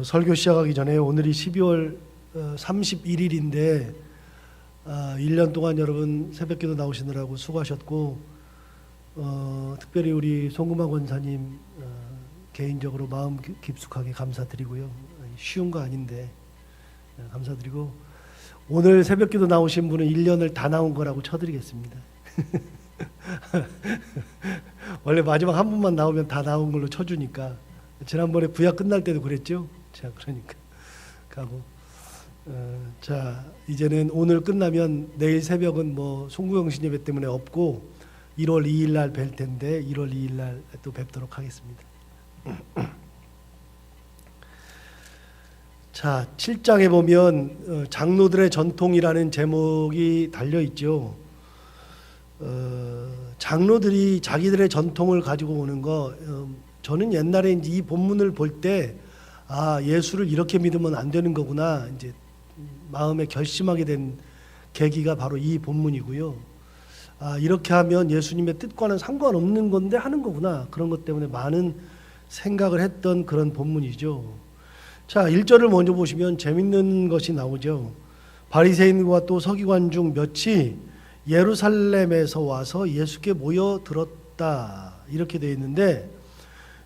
어, 설교 시작하기 전에 오늘이 12월 어, 31일인데 아, 1년 동안 여러분 새벽기도 나오시느라고 수고하셨고 어, 특별히 우리 송금아 권사님 어, 개인적으로 마음 깊- 깊숙하게 감사드리고요. 쉬운 거 아닌데 어, 감사드리고 오늘 새벽기도 나오신 분은 1년을 다 나온 거라고 쳐드리겠습니다. 원래 마지막 한 분만 나오면 다 나온 걸로 쳐주니까 지난번에 구약 끝날 때도 그랬죠. 자 그러니까 가고 어, 자 이제는 오늘 끝나면 내일 새벽은 뭐 송구영신 예배 때문에 없고 1월 2일 날 뵐 텐데 1월 2일 날 또 뵙도록 하겠습니다. 자 7장에 보면 어, 장로들의 전통이라는 제목이 달려 있죠. 어, 장로들이 자기들의 전통을 가지고 오는 거 어, 저는 옛날에 이제 이 본문을 볼 때 아 예수를 이렇게 믿으면 안 되는 거구나 이제 마음에 결심하게 된 계기가 바로 이 본문이고요. 아 이렇게 하면 예수님의 뜻과는 상관없는 건데 하는 거구나 그런 것 때문에 많은 생각을 했던 그런 본문이죠. 자 1절을 먼저 보시면 재밌는 것이 나오죠. 바리새인과 또 서기관 중 몇이 예루살렘에서 와서 예수께 모여 들었다 이렇게 되어 있는데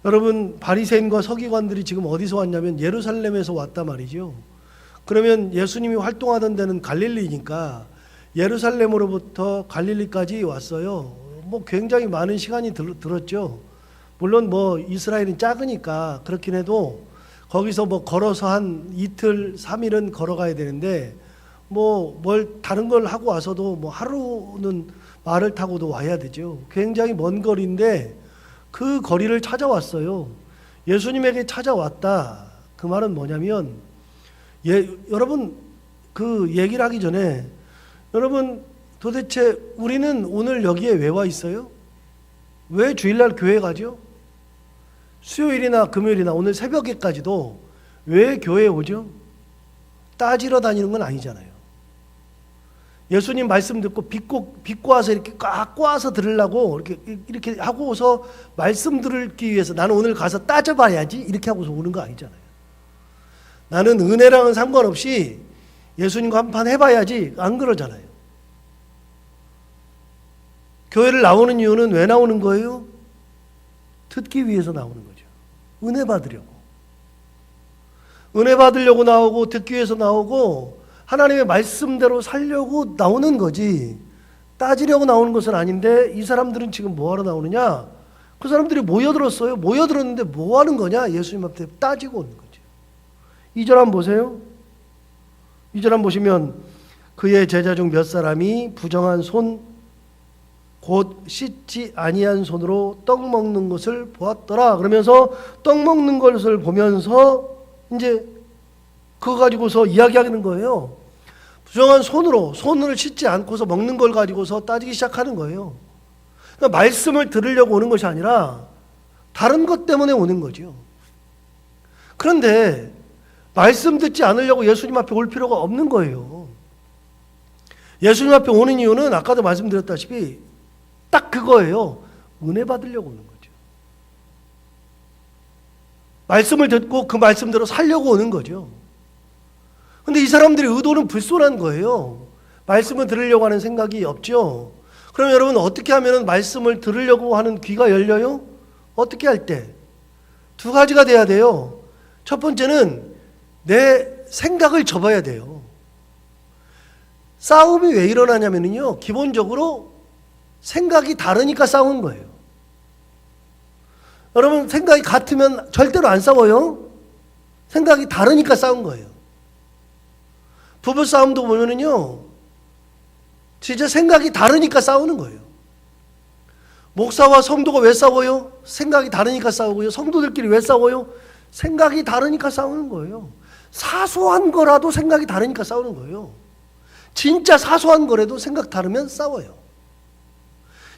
여러분 바리새인과 서기관들이 지금 어디서 왔냐면 예루살렘에서 왔다 말이죠. 그러면 예수님이 활동하던 데는 갈릴리니까 예루살렘으로부터 갈릴리까지 왔어요. 뭐 굉장히 많은 시간이 들, 들었죠. 물론 뭐 이스라엘은 작으니까 그렇긴 해도 거기서 뭐 걸어서 한 이틀, 삼일은 걸어가야 되는데 뭐 뭘 다른 걸 하고 와서도 뭐 하루는 말을 타고도 와야 되죠. 굉장히 먼 거리인데 그 거리를 찾아왔어요. 예수님에게 찾아왔다. 그 말은 뭐냐면 예, 여러분 그 얘기를 하기 전에 여러분 도대체 우리는 오늘 여기에 왜 와 있어요? 왜 주일날 교회 가죠? 수요일이나 금요일이나 오늘 새벽에까지도 왜 교회에 오죠? 따지러 다니는 건 아니잖아요. 예수님 말씀 듣고 빚고 빚고 와서 이렇게 꽉 꼬아서 들으려고 이렇게 이렇게 하고서 말씀 들기 위해서 나는 오늘 가서 따져봐야지 이렇게 하고서 오는 거 아니잖아요. 나는 은혜랑은 상관없이 예수님과 한판 해봐야지 안 그러잖아요. 교회를 나오는 이유는 왜 나오는 거예요? 듣기 위해서 나오는 거죠. 은혜 받으려고. 은혜 받으려고 나오고 듣기 위해서 나오고 하나님의 말씀대로 살려고 나오는 거지. 따지려고 나오는 것은 아닌데 이 사람들은 지금 뭐 하러 나오느냐? 그 사람들이 모여들었어요. 모여들었는데 뭐 하는 거냐? 예수님 앞에 따지고 오는 거죠. 2절 한번 보세요. 2절 한번 보시면 그의 제자 중 몇 사람이 부정한 손 곧 씻지 아니한 손으로 떡 먹는 것을 보았더라. 그러면서 떡 먹는 것을 보면서 이제 그거 가지고서 이야기하는 거예요. 부정한 손으로 손을 씻지 않고서 먹는 걸 가지고서 따지기 시작하는 거예요. 그러니까 말씀을 들으려고 오는 것이 아니라 다른 것 때문에 오는 거죠. 그런데 말씀 듣지 않으려고 예수님 앞에 올 필요가 없는 거예요. 예수님 앞에 오는 이유는 아까도 말씀드렸다시피 딱 그거예요. 은혜 받으려고 오는 거죠. 말씀을 듣고 그 말씀대로 살려고 오는 거죠. 근데 이 사람들의 의도는 불손한 거예요. 말씀을 들으려고 하는 생각이 없죠. 그럼 여러분 어떻게 하면 말씀을 들으려고 하는 귀가 열려요? 어떻게 할 때? 두 가지가 돼야 돼요. 첫 번째는 내 생각을 접어야 돼요. 싸움이 왜 일어나냐면요. 기본적으로 생각이 다르니까 싸우는 거예요. 여러분 생각이 같으면 절대로 안 싸워요. 생각이 다르니까 싸운 거예요. 부부 싸움도 보면은요. 진짜 생각이 다르니까 싸우는 거예요. 목사와 성도가 왜 싸워요? 생각이 다르니까 싸우고요. 성도들끼리 왜 싸워요? 생각이 다르니까 싸우는 거예요. 사소한 거라도 생각이 다르니까 싸우는 거예요. 진짜 사소한 거라도 생각 다르면 싸워요.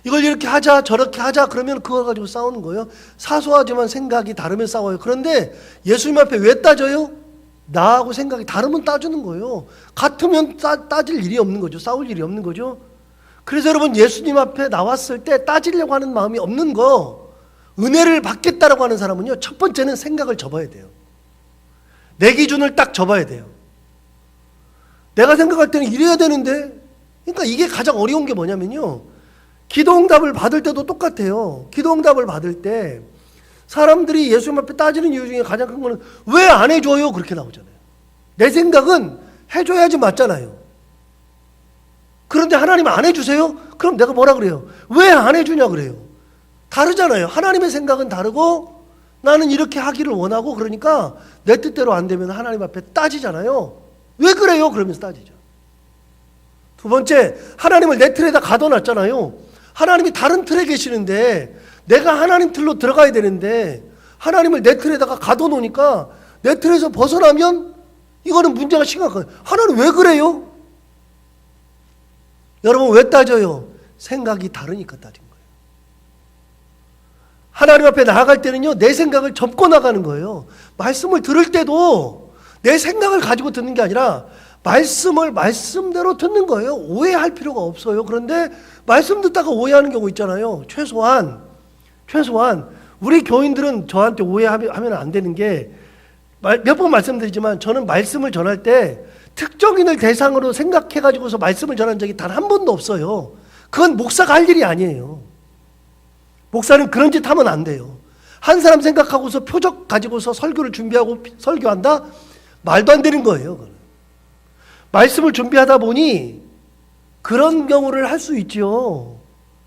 이걸 이렇게 하자 저렇게 하자 그러면 그걸 가지고 싸우는 거예요. 사소하지만 생각이 다르면 싸워요. 그런데 예수님 앞에 왜 따져요? 나하고 생각이 다르면 따주는 거예요. 같으면 따, 따질 일이 없는 거죠. 싸울 일이 없는 거죠. 그래서 여러분 예수님 앞에 나왔을 때 따지려고 하는 마음이 없는 거 은혜를 받겠다라고 하는 사람은요. 첫 번째는 생각을 접어야 돼요. 내 기준을 딱 접어야 돼요. 내가 생각할 때는 이래야 되는데, 그러니까 이게 가장 어려운 게 뭐냐면요. 기도 응답을 받을 때도 똑같아요. 기도 응답을 받을 때 사람들이 예수님 앞에 따지는 이유 중에 가장 큰 거는 왜 안 해줘요? 그렇게 나오잖아요. 내 생각은 해줘야지 맞잖아요. 그런데 하나님 안 해주세요? 그럼 내가 뭐라 그래요? 왜 안 해주냐 그래요? 다르잖아요. 하나님의 생각은 다르고 나는 이렇게 하기를 원하고 그러니까 내 뜻대로 안 되면 하나님 앞에 따지잖아요. 왜 그래요? 그러면서 따지죠. 두 번째, 하나님을 내 틀에다 가둬놨잖아요. 하나님이 다른 틀에 계시는데 내가 하나님 틀로 들어가야 되는데 하나님을 내 틀에다가 가둬놓으니까 내 틀에서 벗어나면 이거는 문제가 심각해요. 하나님 왜 그래요? 여러분 왜 따져요? 생각이 다르니까 따진 거예요. 하나님 앞에 나아갈 때는요, 내 생각을 접고 나가는 거예요. 말씀을 들을 때도 내 생각을 가지고 듣는 게 아니라 말씀을 말씀대로 듣는 거예요. 오해할 필요가 없어요. 그런데 말씀 듣다가 오해하는 경우 있잖아요. 최소한, 최소한, 우리 교인들은 저한테 오해하면 하면 안 되는 게, 몇 번 말씀드리지만 저는 말씀을 전할 때 특정인을 대상으로 생각해 가지고서 말씀을 전한 적이 단 한 번도 없어요. 그건 목사가 할 일이 아니에요. 목사는 그런 짓 하면 안 돼요. 한 사람 생각하고서 표적 가지고서 설교를 준비하고 설교한다? 말도 안 되는 거예요. 말씀을 준비하다 보니 그런 경우를 할 수 있지요.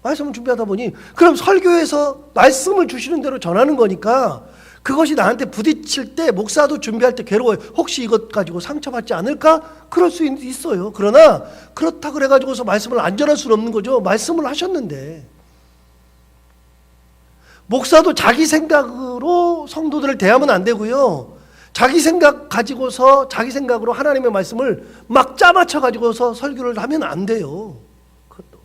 말씀을 준비하다 보니 그럼 설교에서 말씀을 주시는 대로 전하는 거니까 그것이 나한테 부딪힐 때 목사도 준비할 때 괴로워요. 혹시 이것 가지고 상처받지 않을까? 그럴 수 있- 있어요. 그러나 그렇다 그래 가지고서 말씀을 안 전할 수는 없는 거죠. 말씀을 하셨는데 목사도 자기 생각으로 성도들을 대하면 안 되고요. 자기 생각 가지고서 자기 생각으로 하나님의 말씀을 막 짜맞춰 가지고서 설교를 하면 안 돼요. 그것도.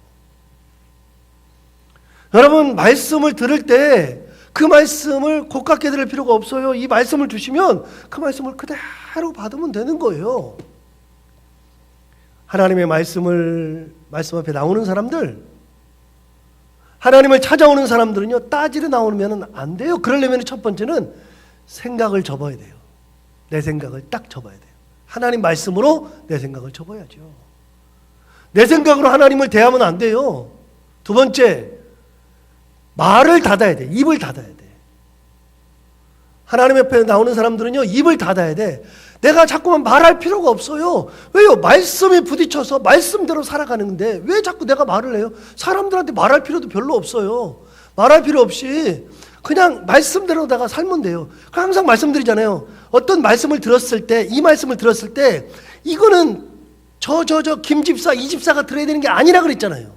여러분 말씀을 들을 때 그 말씀을 고깝게 들을 필요가 없어요. 이 말씀을 주시면 그 말씀을 그대로 받으면 되는 거예요. 하나님의 말씀을 말씀 앞에 나오는 사람들 하나님을 찾아오는 사람들은요 따지러 나오면 안 돼요. 그러려면 첫 번째는 생각을 접어야 돼요. 내 생각을 딱 접어야 돼요. 하나님 말씀으로 내 생각을 접어야죠. 내 생각으로 하나님을 대하면 안 돼요. 두 번째 말을 닫아야 돼. 입을 닫아야 돼. 하나님 옆에 나오는 사람들은요 입을 닫아야 돼. 내가 자꾸만 말할 필요가 없어요. 왜요? 말씀에 부딪혀서 말씀대로 살아가는데 왜 자꾸 내가 말을 해요? 사람들한테 말할 필요도 별로 없어요. 말할 필요 없이 그냥 말씀대로다가 살면 돼요. 항상 말씀드리잖아요. 어떤 말씀을 들었을 때, 이 말씀을 들었을 때, 이거는 저, 저, 저, 김 집사, 이 집사가 들어야 되는 게 아니라 그랬잖아요.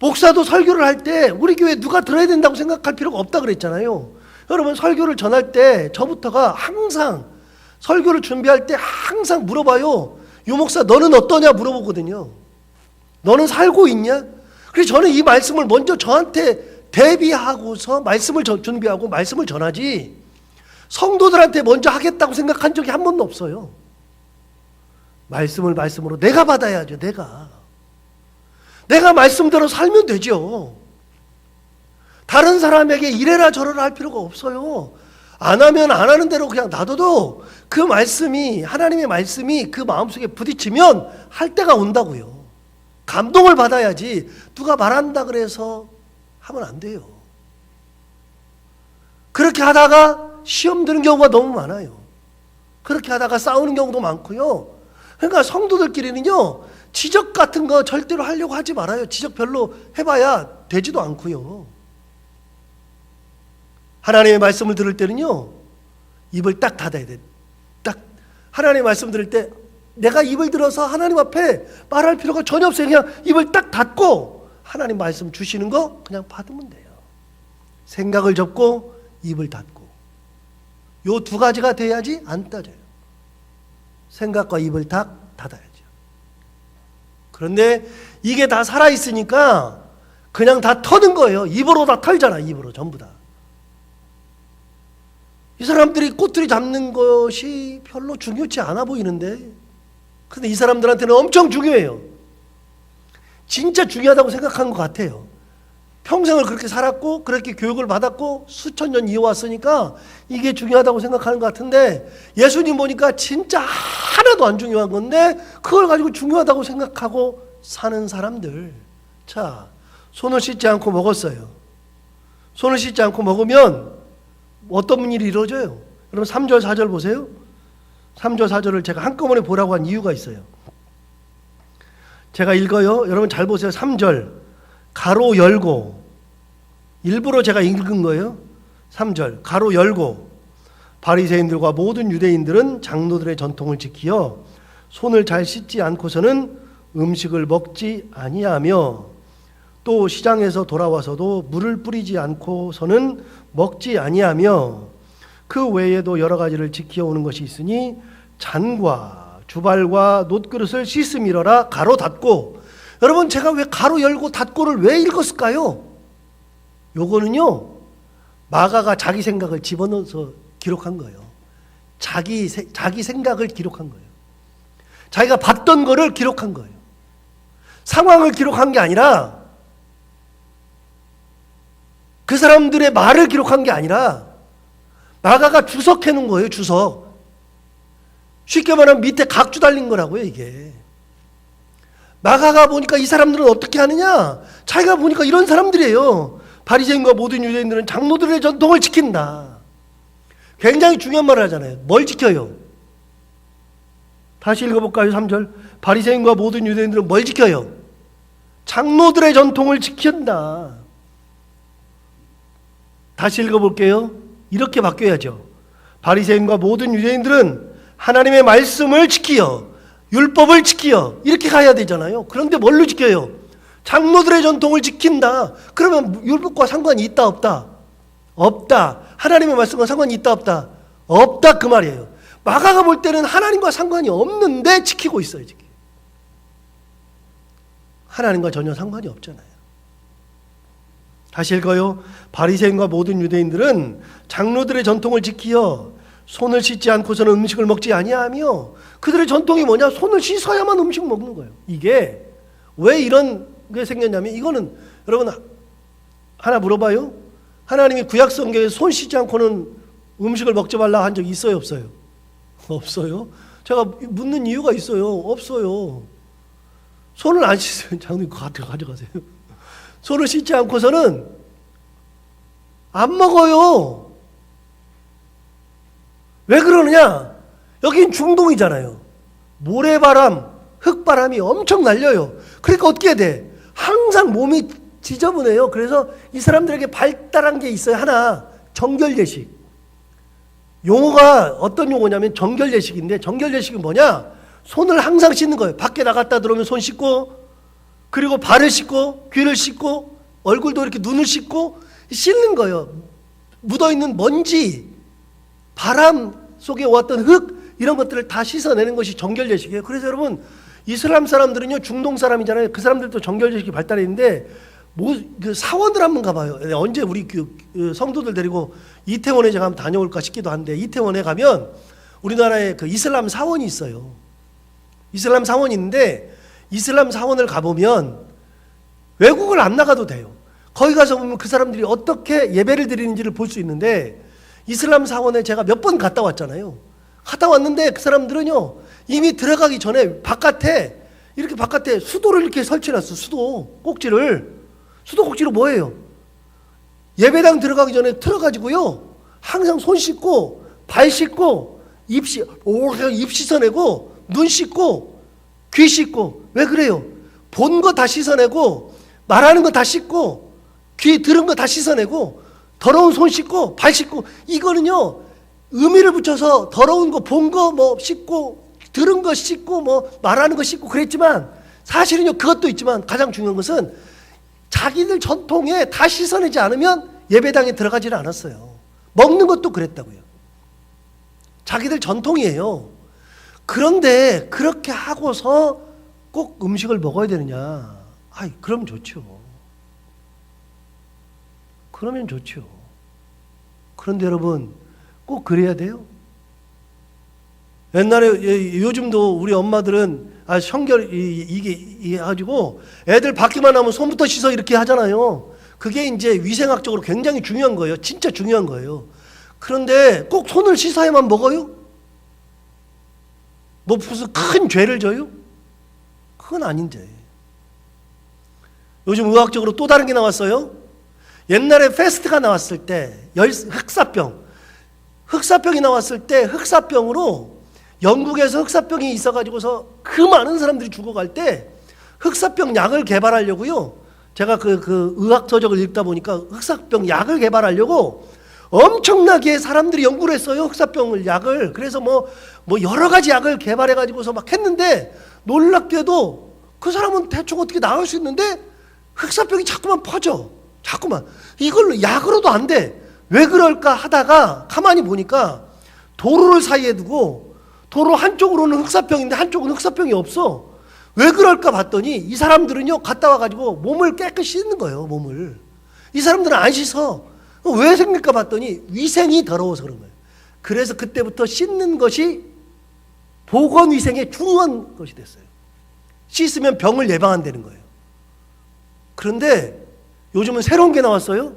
목사도 설교를 할 때 우리 교회 누가 들어야 된다고 생각할 필요가 없다 그랬잖아요. 여러분 설교를 전할 때 저부터가 항상 설교를 준비할 때 항상 물어봐요. 유 목사 너는 어떠냐 물어보거든요. 너는 살고 있냐? 그래서 저는 이 말씀을 먼저 저한테 대비하고서 말씀을 전- 준비하고 말씀을 전하지 성도들한테 먼저 하겠다고 생각한 적이 한 번도 없어요. 말씀을 말씀으로 내가 받아야죠. 내가. 내가 말씀대로 살면 되죠. 다른 사람에게 이래라 저래라 할 필요가 없어요. 안 하면 안 하는 대로 그냥 놔둬도 그 말씀이 하나님의 말씀이 그 마음속에 부딪히면 할 때가 온다고요. 감동을 받아야지 누가 말한다 그래서 하면 안 돼요. 그렇게 하다가 시험 드는 경우가 너무 많아요. 그렇게 하다가 싸우는 경우도 많고요. 그러니까 성도들끼리는요, 지적 같은 거 절대로 하려고 하지 말아요. 지적 별로 해봐야 되지도 않고요. 하나님의 말씀을 들을 때는요, 입을 딱 닫아야 돼. 딱 하나님의 말씀 들을 때 내가 입을 들어서 하나님 앞에 말할 필요가 전혀 없어요. 그냥 입을 딱 닫고 하나님 말씀 주시는 거 그냥 받으면 돼요. 생각을 접고 입을 닫고 요 두 가지가 돼야지 안 따져요. 생각과 입을 딱 닫아야죠. 그런데 이게 다 살아 있으니까 그냥 다 터는 거예요. 입으로 다 털잖아. 입으로 전부 다. 이 사람들이 꼬투리 잡는 것이 별로 중요치 않아 보이는데 근데 이 사람들한테는 엄청 중요해요. 진짜 중요하다고 생각한 것 같아요. 평생을 그렇게 살았고 그렇게 교육을 받았고 수천 년 이어왔으니까 이게 중요하다고 생각하는 것 같은데 예수님 보니까 진짜 하나도 안 중요한 건데 그걸 가지고 중요하다고 생각하고 사는 사람들. 자, 손을 씻지 않고 먹었어요. 손을 씻지 않고 먹으면 어떤 일이 이루어져요? 여러분 3절 4절 보세요. 3절 4절을 제가 한꺼번에 보라고 한 이유가 있어요. 제가 읽어요. 여러분 잘 보세요. 3절 가로 열고. 일부러 제가 읽은 거예요. 3절. 가로 열고. 바리새인들과 모든 유대인들은 장로들의 전통을 지키어 손을 잘 씻지 않고서는 음식을 먹지 아니하며 또 시장에서 돌아와서도 물을 뿌리지 않고서는 먹지 아니하며 그 외에도 여러 가지를 지켜 오는 것이 있으니 잔과 주발과 놋그릇을 씻음이러라 가로 닫고 여러분 제가 왜 가로 열고 닫고를 왜 읽었을까요? 요거는요 마가가 자기 생각을 집어넣어서 기록한 거예요. 자기 세- 자기 생각을 기록한 거예요. 자기가 봤던 거를 기록한 거예요. 상황을 기록한 게 아니라 그 사람들의 말을 기록한 게 아니라 마가가 주석해 놓은 거예요, 주석. 쉽게 말하면 밑에 각주 달린 거라고요, 이게. 마가가 보니까 이 사람들은 어떻게 하느냐? 자기가 보니까 이런 사람들이에요. 바리새인과 모든 유대인들은 장로들의 전통을 지킨다. 굉장히 중요한 말을 하잖아요. 뭘 지켜요? 다시 읽어볼까요? 3절. 바리새인과 모든 유대인들은 뭘 지켜요? 장로들의 전통을 지킨다. 다시 읽어볼게요. 이렇게 바뀌어야죠. 바리새인과 모든 유대인들은 하나님의 말씀을 지키어 율법을 지키어 이렇게 가야 되잖아요. 그런데 뭘로 지켜요? 장로들의 전통을 지킨다. 그러면 율법과 상관이 있다 없다? 없다. 하나님의 말씀과 상관이 있다 없다? 없다 그 말이에요. 마가가 볼 때는 하나님과 상관이 없는데 지키고 있어요, 지금. 하나님과 전혀 상관이 없잖아요. 다시 읽어요. 바리새인과 모든 유대인들은 장로들의 전통을 지키어 손을 씻지 않고서는 음식을 먹지 아니하며 그들의 전통이 뭐냐? 손을 씻어야만 음식 먹는 거예요. 이게 왜 이런 게 생겼냐면 이거는 여러분 하나 물어봐요. 하나님이 구약 성경에 손 씻지 않고는 음식을 먹지 말라 한 적 있어요, 없어요? 없어요. 제가 묻는 이유가 있어요. 없어요. 손을 안 씻어요. 장님 가져 가져가세요. 손을 씻지 않고서는 안 먹어요. 왜 그러느냐? 여긴 중동이잖아요. 모래바람, 흙바람이 엄청 날려요. 그러니까 어떻게 돼? 항상 몸이 지저분해요. 그래서 이 사람들에게 발달한 게 있어요. 하나, 정결예식. 용어가 어떤 용어냐면 정결예식인데 정결예식은 뭐냐? 손을 항상 씻는 거예요. 밖에 나갔다 들어오면 손 씻고 그리고 발을 씻고 귀를 씻고 얼굴도 이렇게 눈을 씻고 씻는 거예요. 묻어 있는 먼지, 바람 속에 왔던 흙 이런 것들을 다 씻어내는 것이 정결 예식이에요. 그래서 여러분 이슬람 사람들은요 중동 사람이잖아요. 그 사람들도 정결 예식이 발달했는데 뭐, 그 사원들 한번 가봐요. 네, 언제 우리 그, 그 성도들 데리고 이태원에 제가 한번 다녀올까 싶기도 한데 이태원에 가면 우리나라에 그 이슬람 사원이 있어요. 이슬람 사원이 있는데 이슬람 사원을 가보면 외국을 안 나가도 돼요. 거기 가서 보면 그 사람들이 어떻게 예배를 드리는지를 볼 수 있는데 이슬람 사원에 제가 몇 번 갔다 왔잖아요. 갔다 왔는데 그 사람들은요 이미 들어가기 전에 바깥에 이렇게 바깥에 수도를 이렇게 설치해놨어 수도 꼭지를 수도 꼭지로 뭐예요? 예배당 들어가기 전에 틀어가지고요 항상 손 씻고 발 씻고 입 씻, 오, 입 씻어내고 눈 씻고 귀 씻고 왜 그래요? 본 거 다 씻어내고 말하는 거 다 씻고 귀 들은 거 다 씻어내고 더러운 손 씻고 발 씻고 이거는요 의미를 붙여서 더러운 거 본 거 뭐 씻고 들은 거 씻고 뭐 말하는 거 씻고 그랬지만 사실은요 그것도 있지만 가장 중요한 것은 자기들 전통에 다 씻어내지 않으면 예배당에 들어가지를 않았어요. 먹는 것도 그랬다고요. 자기들 전통이에요. 그런데 그렇게 하고서 꼭 음식을 먹어야 되느냐? 아이, 그럼 좋죠. 그러면 좋죠. 그런데 여러분, 꼭 그래야 돼요? 옛날에 예, 요즘도 우리 엄마들은 아 성결 이- 이게 이게 가지고 애들 받기만 하면 손부터 씻어 이렇게 하잖아요. 그게 이제 위생학적으로 굉장히 중요한 거예요. 진짜 중요한 거예요. 그런데 꼭 손을 씻어야만 먹어요? 뭐 무슨 큰 죄를 져요? 그건 아닌데. 요즘 의학적으로 또 다른 게 나왔어요. 옛날에 페스트가 나왔을 때 열, 흑사병, 흑사병이 나왔을 때 흑사병으로 영국에서 흑사병이 있어가지고서 그 많은 사람들이 죽어갈 때 흑사병 약을 개발하려고요. 제가 그, 그 의학 서적을 읽다 보니까 흑사병 약을 개발하려고 엄청나게 사람들이 연구를 했어요. 흑사병을 약을. 그래서 뭐, 뭐 여러 가지 약을 개발해가지고서 막 했는데 놀랍게도 그 사람은 대충 어떻게 나을 수 있는데 흑사병이 자꾸만 퍼져. 자꾸만. 이걸로 약으로도 안 돼. 왜 그럴까 하다가 가만히 보니까 도로를 사이에 두고 도로 한쪽으로는 흑사병인데 한쪽은 흑사병이 없어. 왜 그럴까 봤더니 이 사람들은요 갔다 와가지고 몸을 깨끗이 씻는 거예요 몸을 이 사람들은 안 씻어 왜 생길까 봤더니 위생이 더러워서 그런 거예요 그래서 그때부터 씻는 것이 보건 위생의 중요한 것이 됐어요 씻으면 병을 예방한다는 거예요 그런데 요즘은 새로운 게 나왔어요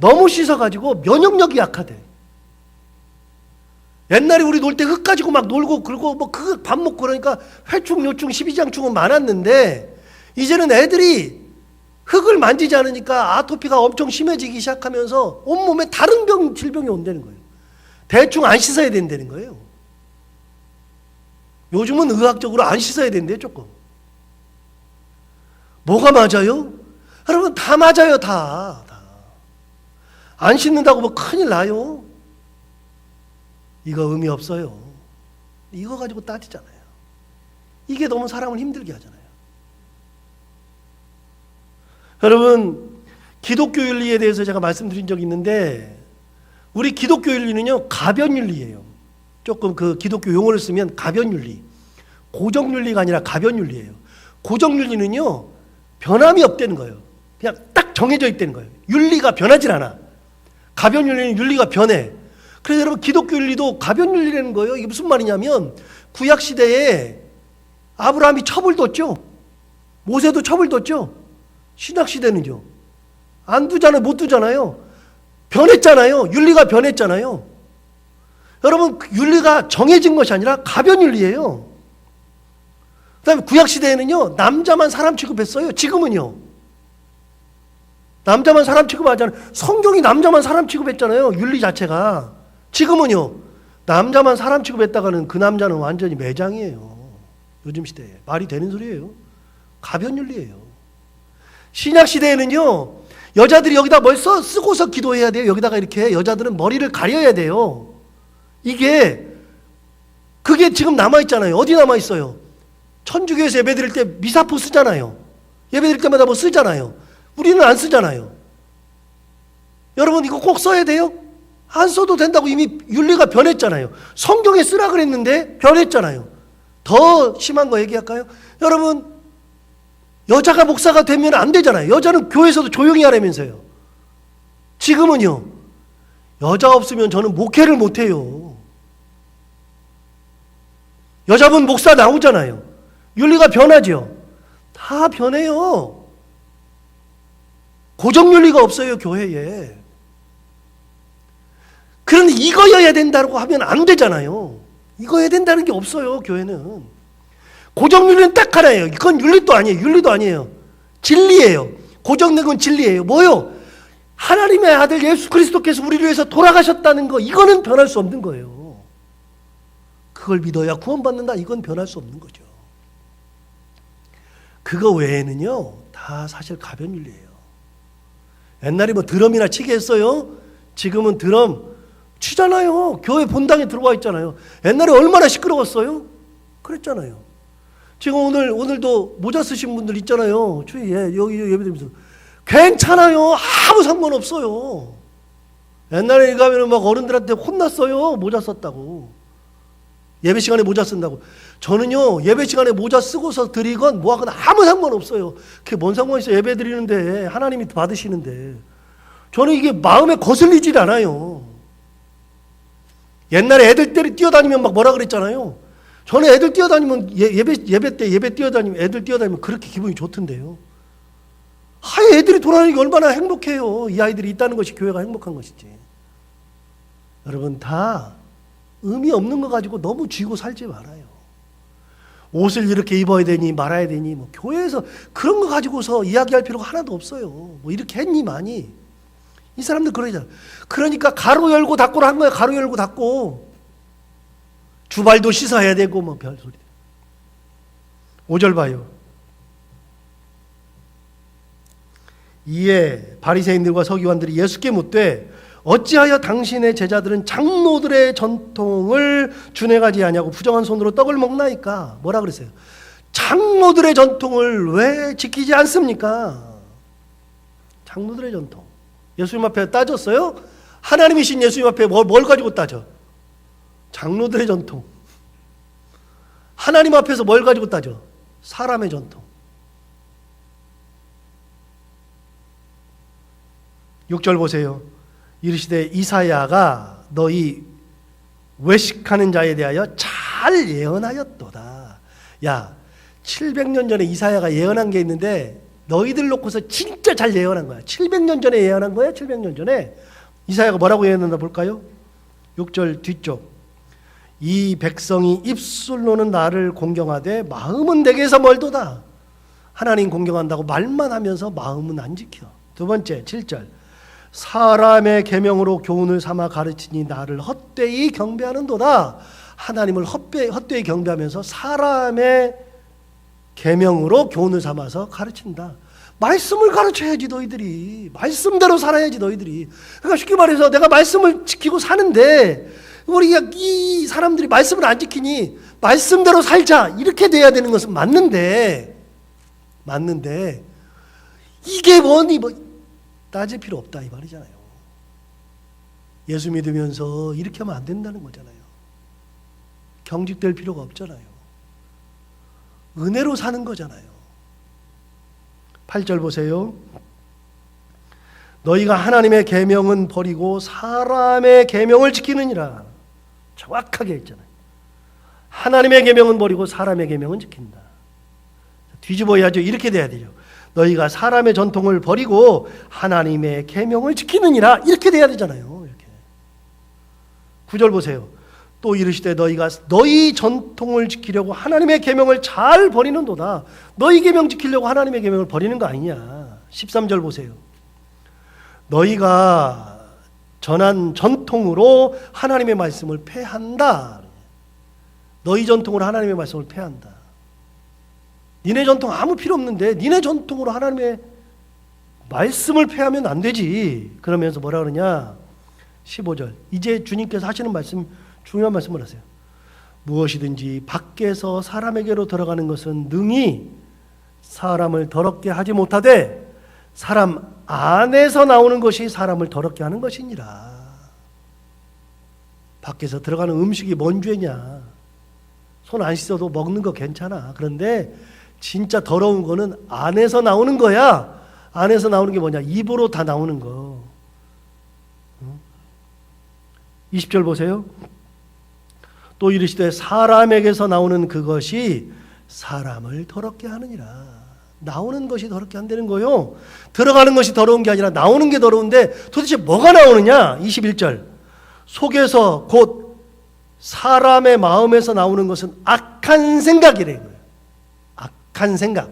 너무 씻어가지고 면역력이 약하대 옛날에 우리 놀 때 흙 가지고 막 놀고 그러고 뭐 그 밥 먹고 그러니까 회충, 요충, 십이장충은 많았는데 이제는 애들이 흙을 만지지 않으니까 아토피가 엄청 심해지기 시작하면서 온몸에 다른 병, 질병이 온다는 거예요. 대충 안 씻어야 된다는 거예요. 요즘은 의학적으로 안 씻어야 된대요, 조금. 뭐가 맞아요? 여러분, 다 맞아요, 다. 다. 안 씻는다고 뭐 큰일 나요. 이거 의미 없어요. 이거 가지고 따지잖아요. 이게 너무 사람을 힘들게 하잖아요. 여러분, 기독교 윤리에 대해서 제가 말씀드린 적이 있는데, 우리 기독교 윤리는요, 가변 윤리예요. 조금 그 기독교 용어를 쓰면 가변 윤리. 고정 윤리가 아니라 가변 윤리예요. 고정 윤리는요, 변함이 없다는 거예요. 그냥 딱 정해져 있다는 거예요. 윤리가 변하질 않아. 가변 윤리는 윤리가 변해. 그래서 여러분 기독교 윤리도 가변 윤리라는 거예요. 이게 무슨 말이냐면 구약 시대에 아브라함이 첩을 뒀죠. 모세도 첩을 뒀죠. 신약 시대는요. 안 두잖아요. 못 두잖아요. 변했잖아요. 윤리가 변했잖아요. 여러분 그 윤리가 정해진 것이 아니라 가변 윤리예요. 그다음에 구약 시대에는요. 남자만 사람 취급했어요. 지금은요. 남자만 사람 취급하잖아요. 성경이 남자만 사람 취급했잖아요. 윤리 자체가. 지금은요. 남자만 사람 취급했다가는 그 남자는 완전히 매장이에요. 요즘 시대에. 말이 되는 소리예요. 가변 윤리예요. 신약 시대에는요. 여자들이 여기다 뭘 써, 쓰고서 기도해야 돼요. 여기다가 이렇게 여자들은 머리를 가려야 돼요. 이게 그게 지금 남아 있잖아요. 어디 남아 있어요? 천주교에서 예배 드릴 때 미사포 쓰잖아요. 예배 드릴 때마다 뭐 쓰잖아요. 우리는 안 쓰잖아요. 여러분 이거 꼭 써야 돼요? 안 써도 된다고 이미 윤리가 변했잖아요. 성경에 쓰라 그랬는데 변했잖아요. 더 심한 거 얘기할까요? 여러분, 여자가 목사가 되면 안 되잖아요. 여자는 교회에서도 조용히 하라면서요. 지금은요, 여자 없으면 저는 목회를 못 해요. 여자분 목사 나오잖아요. 윤리가 변하죠. 다 변해요. 고정윤리가 없어요, 교회에. 그런데 이거여야 된다고 하면 안 되잖아요. 이거여야 된다는 게 없어요, 교회는. 고정윤리는 딱 하나예요. 이건 윤리도 아니에요. 윤리도 아니에요. 진리예요. 고정된 건 진리예요. 뭐요? 하나님의 아들 예수 그리스도께서 우리를 위해서 돌아가셨다는 거, 이거는 변할 수 없는 거예요. 그걸 믿어야 구원받는다. 이건 변할 수 없는 거죠. 그거 외에는요, 다 사실 가변윤리예요. 옛날에 뭐 드럼이나 치게 했어요. 지금은 드럼 치잖아요. 교회 본당에 들어와 있잖아요. 옛날에 얼마나 시끄러웠어요? 그랬잖아요. 지금 오늘 오늘도 모자 쓰신 분들 있잖아요. 주위에 여기 예배드리면서 괜찮아요. 아무 상관없어요. 옛날에 가면은 막 어른들한테 혼났어요. 모자 썼다고. 예배 시간에 모자 쓴다고. 저는요, 예배 시간에 모자 쓰고서 드리건 뭐하건 아무 상관없어요. 그게 뭔 상관 있어요. 예배 드리는데, 하나님이 받으시는데. 저는 이게 마음에 거슬리질 않아요. 옛날에 애들 때리 뛰어다니면 막 뭐라 그랬잖아요. 저는 애들 뛰어다니면 예, 예배, 예배 때 예배 뛰어다니면 애들 뛰어다니면 그렇게 기분이 좋던데요. 하 애들이 돌아다니기 얼마나 행복해요. 이 아이들이 있다는 것이 교회가 행복한 것이지. 여러분 다 의미 없는 거 가지고 너무 쥐고 살지 말아요. 옷을 이렇게 입어야 되니 말아야 되니 뭐 교회에서 그런 거 가지고서 이야기할 필요가 하나도 없어요. 뭐 이렇게 했니 많이. 이 사람들 그러잖아. 그러니까 가로 열고 닫고를 한 거야. 가로 열고 닫고. 주발도 씻어야 되고 뭐 별소리. 5절 봐요. 이에 바리새인들과 서기관들이 예수께 묻되 어찌하여 당신의 제자들은 장로들의 전통을 준행하지 아니하고 부정한 손으로 떡을 먹나이까? 뭐라 그랬어요? 장로들의 전통을 왜 지키지 않습니까? 장로들의 전통. 예수님 앞에 따졌어요? 하나님이신 예수님 앞에 뭘, 뭘 가지고 따져? 장로들의 전통. 하나님 앞에서 뭘 가지고 따져? 사람의 전통. 6절 보세요. 이르시되 이사야가 너희 외식하는 자에 대하여 잘 예언하였도다. 야, 700년 전에 이사야가 예언한 게 있는데 너희들 놓고서 진짜 잘 예언한 거야. 700년 전에 예언한 거야. 700년 전에 이사야가 뭐라고 예언했나 볼까요? 6절 뒤쪽. 이 백성이 입술로는 나를 공경하되 마음은 내게서 멀도다. 하나님 공경한다고 말만 하면서 마음은 안 지켜. 두 번째 7절. 사람의 계명으로 교훈을 삼아 가르치니 나를 헛되이 경배하는도다. 하나님을 헛되, 헛되이 경배하면서 사람의 계명으로 교훈을 삼아서 가르친다. 말씀을 가르쳐야지 너희들이 말씀대로 살아야지 너희들이. 그러니까 쉽게 말해서 내가 말씀을 지키고 사는데 우리가 이 사람들이 말씀을 안 지키니 말씀대로 살자 이렇게 돼야 되는 것은 맞는데 맞는데 이게 뭐니 뭐 따질 필요 없다 이 말이잖아요. 예수 믿으면서 이렇게 하면 안 된다는 거잖아요. 경직될 필요가 없잖아요. 은혜로 사는 거잖아요. 8절 보세요. 너희가 하나님의 계명은 버리고 사람의 계명을 지키느니라. 정확하게 했잖아요. 하나님의 계명은 버리고 사람의 계명은 지킨다. 뒤집어야죠. 이렇게 돼야 되죠. 너희가 사람의 전통을 버리고 하나님의 계명을 지키느니라 이렇게 돼야 되잖아요. 이렇게. 구절 보세요. 또 이르시되 너희가 너희 전통을 지키려고 하나님의 계명을 잘 버리는도다. 너희 계명 지키려고 하나님의 계명을 버리는 거 아니냐. 13절 보세요. 너희가 전한 전통으로 하나님의 말씀을 패한다. 너희 전통으로 하나님의 말씀을 패한다. 니네 전통 아무 필요 없는데 니네 전통으로 하나님의 말씀을 패하면 안 되지. 그러면서 뭐라 그러냐? 15절. 이제 주님께서 하시는 말씀 중요한 말씀을 하세요. 무엇이든지 밖에서 사람에게로 들어가는 것은 능히 사람을 더럽게 하지 못하되 사람 안에서 나오는 것이 사람을 더럽게 하는 것이니라. 밖에서 들어가는 음식이 뭔 죄냐? 손 안 씻어도 먹는 거 괜찮아. 그런데 진짜 더러운 거는 안에서 나오는 거야. 안에서 나오는 게 뭐냐? 입으로 다 나오는 거. 20절 보세요. 또 이르시되 사람에게서 나오는 그것이 사람을 더럽게 하느니라. 나오는 것이 더럽게 한다는 거요. 들어가는 것이 더러운 게 아니라 나오는 게 더러운데 도대체 뭐가 나오느냐? 21절. 속에서 곧 사람의 마음에서 나오는 것은 악한 생각이래요. 악한 생각.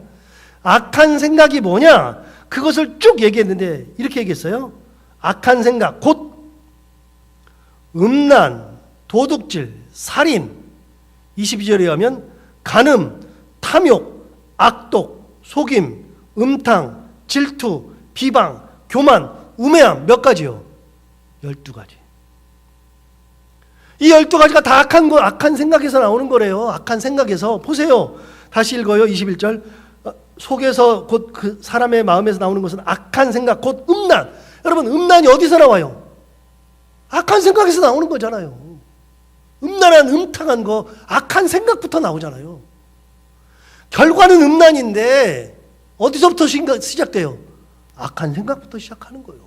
악한 생각이 뭐냐? 그것을 쭉 얘기했는데 이렇게 얘기했어요. 악한 생각, 곧 음란, 도둑질, 살인. 22절에 하면 간음, 탐욕, 악독, 속임, 음탕, 질투, 비방, 교만, 우매함 몇 가지요? 12가지. 이 12가지가 다 악한 거 악한 생각에서 나오는 거래요. 악한 생각에서 보세요. 다시 읽어요. 21절. 어, 속에서 곧 그 사람의 마음에서 나오는 것은 악한 생각, 곧 음란. 여러분, 음란이 어디서 나와요? 악한 생각에서 나오는 거잖아요. 음란한, 음탕한 거, 악한 생각부터 나오잖아요. 결과는 음란인데, 어디서부터 시작돼요? 악한 생각부터 시작하는 거예요.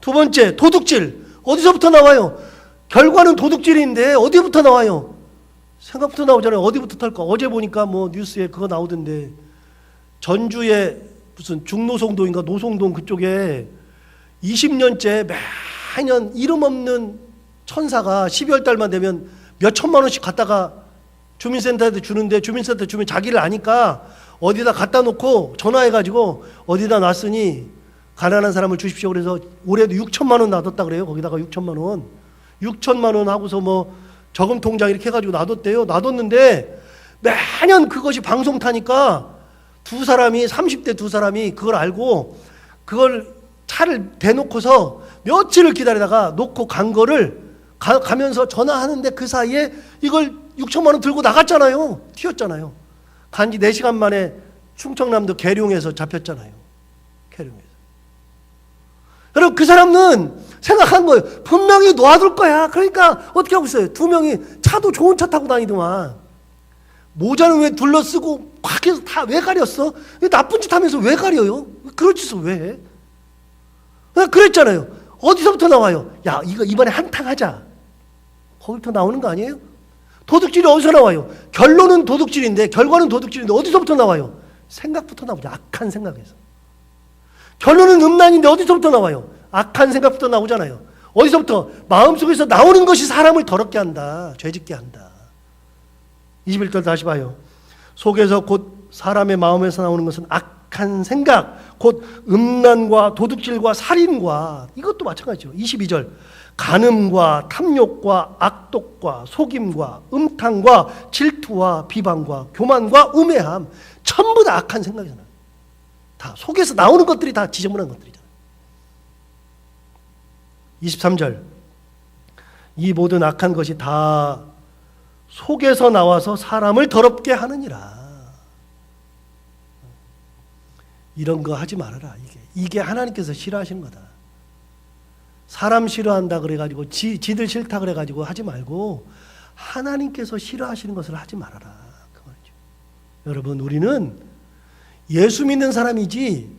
두 번째, 도둑질. 어디서부터 나와요? 결과는 도둑질인데, 어디부터 나와요? 생각부터 나오잖아요. 어디부터 털까? 어제 보니까 뭐 뉴스에 그거 나오던데 전주에 무슨 중노송동인가 노송동 그쪽에 20년째 매년 이름 없는 천사가 12월 달만 되면 몇 천만 원씩 갖다가 주민센터에 주는데 주민센터 주민 자기를 아니까 어디다 갖다 놓고 전화해 가지고 어디다 놨으니 가난한 사람을 주십시오 그래서 올해도 6천만 원 놔뒀다 그래요 거기다가 6천만 원 6천만 원 하고서 뭐 저금 통장 이렇게 해가지고 놔뒀대요 놔뒀는데 매년 그것이 방송 타니까 두 사람이 30대 두 사람이 그걸 알고 그걸 차를 대놓고서 며칠을 기다리다가 놓고 간 거를 가, 가면서 전화하는데 그 사이에 이걸 6천만 원 들고 나갔잖아요. 튀었잖아요. 간지 4시간 만에 충청남도 계룡에서 잡혔잖아요. 계룡에서. 여러분 그 사람은 생각한 거예요. 분명히 놔둘 거야. 그러니까 어떻게 하고 있어요? 두 명이 차도 좋은 차 타고 다니더만. 모자는 왜 둘러쓰고 꽉 해서 다 왜 가렸어? 왜 나쁜 짓 하면서 왜 가려요? 그런 짓을 왜 해? 그랬잖아요. 어디서부터 나와요? 야, 이거 이번에 한탕 하자. 거기부터 나오는 거 아니에요? 도둑질이 어디서 나와요? 결론은 도둑질인데, 결과는 도둑질인데, 어디서부터 나와요? 생각부터 나오죠. 악한 생각에서. 결론은 음란인데, 어디서부터 나와요? 악한 생각부터 나오잖아요. 어디서부터? 마음속에서 나오는 것이 사람을 더럽게 한다. 죄짓게 한다. 21절 다시 봐요. 속에서 곧 사람의 마음에서 나오는 것은 악한 생각, 곧 음란과 도둑질과 살인과 이것도 마찬가지죠. 22절. 간음과 탐욕과 악독과 속임과 음탕과 질투와 비방과 교만과 우매함 전부 다 악한 생각이잖아요. 다 속에서 나오는 것들이 다 지저분한 것들이잖아요. 23절. 이 모든 악한 것이 다 속에서 나와서 사람을 더럽게 하느니라. 이런 거 하지 말아라. 이게 이게 하나님께서 싫어하시는 거다. 사람 싫어한다 그래가지고 지 지들 싫다 그래가지고 하지 말고 하나님께서 싫어하시는 것을 하지 말아라. 그. 여러분 우리는 예수 믿는 사람이지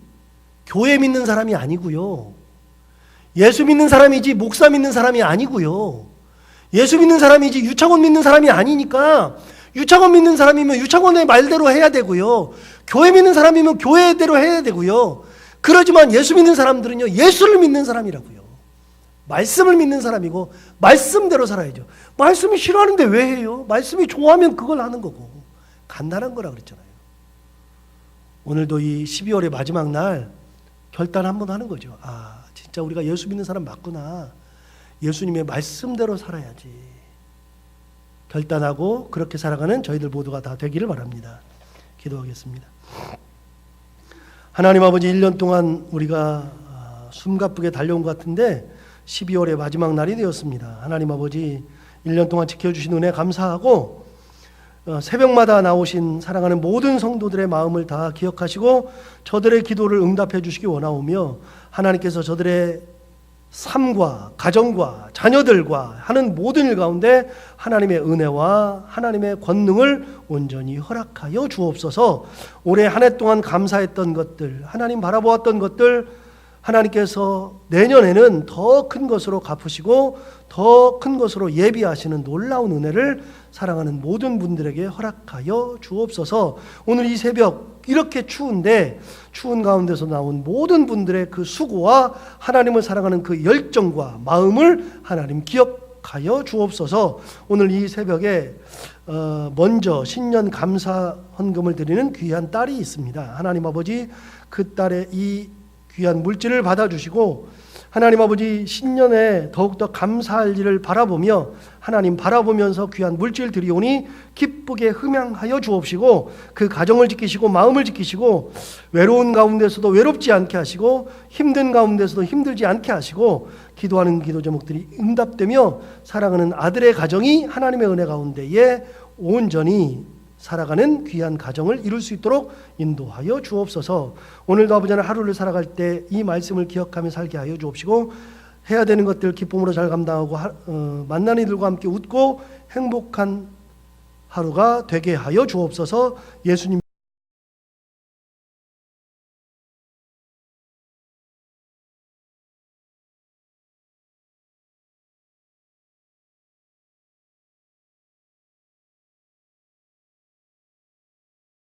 교회 믿는 사람이 아니고요. 예수 믿는 사람이지 목사 믿는 사람이 아니고요. 예수 믿는 사람이지 유창원 믿는 사람이 아니니까 유창원 믿는 사람이면 유창원의 말대로 해야 되고요. 교회 믿는 사람이면 교회대로 해야 되고요. 그러지만 예수 믿는 사람들은요. 예수를 믿는 사람이라고요. 말씀을 믿는 사람이고 말씀대로 살아야죠. 말씀이 싫어하는데 왜 해요? 말씀이 좋아하면 그걸 하는 거고. 간단한 거라 그랬잖아요. 오늘도 이 12월의 마지막 날 결단 한번 하는 거죠. 아, 진짜 우리가 예수 믿는 사람 맞구나. 예수님의 말씀대로 살아야지. 결단하고 그렇게 살아가는 저희들 모두가 다 되기를 바랍니다. 기도하겠습니다. 하나님 아버지 1년 동안 우리가 아, 숨가쁘게 달려온 것 같은데 12월의 마지막 날이 되었습니다. 하나님 아버지 1년 동안 지켜주신 은혜 감사하고 어, 새벽마다 나오신 사랑하는 모든 성도들의 마음을 다 기억하시고 저들의 기도를 응답해 주시기 원하오며 하나님께서 저들의 삶과 가정과 자녀들과 하는 모든 일 가운데 하나님의 은혜와 하나님의 권능을 온전히 허락하여 주옵소서. 올해 한 해 동안 감사했던 것들, 하나님 바라보았던 것들 하나님께서 내년에는 더 큰 것으로 갚으시고 더 큰 것으로 예비하시는 놀라운 은혜를 사랑하는 모든 분들에게 허락하여 주옵소서. 오늘 이 새벽 이렇게 추운데 추운 가운데서 나온 모든 분들의 그 수고와 하나님을 사랑하는 그 열정과 마음을 하나님 기억하여 주옵소서. 오늘 이 새벽에 어, 먼저 신년 감사 헌금을 드리는 귀한 딸이 있습니다. 하나님 아버지 그 딸의 이 귀한 물질을 받아주시고 하나님 아버지 신년에 더욱더 감사할 일을 바라보며 하나님 바라보면서 귀한 물질 드리오니 기쁘게 흠양하여 주옵시고 그 가정을 지키시고 마음을 지키시고 외로운 가운데서도 외롭지 않게 하시고 힘든 가운데서도 힘들지 않게 하시고 기도하는 기도 제목들이 응답되며 사랑하는 아들의 가정이 하나님의 은혜 가운데에 온전히 살아가는 귀한 가정을 이룰 수 있도록 인도하여 주옵소서. 오늘도 아버지 하나님 하루를 살아갈 때 이 말씀을 기억하며 살게 하여 주옵시고 해야 되는 것들 기쁨으로 잘 감당하고 하, 어, 만난 이들과 함께 웃고 행복한 하루가 되게 하여 주옵소서. 예수님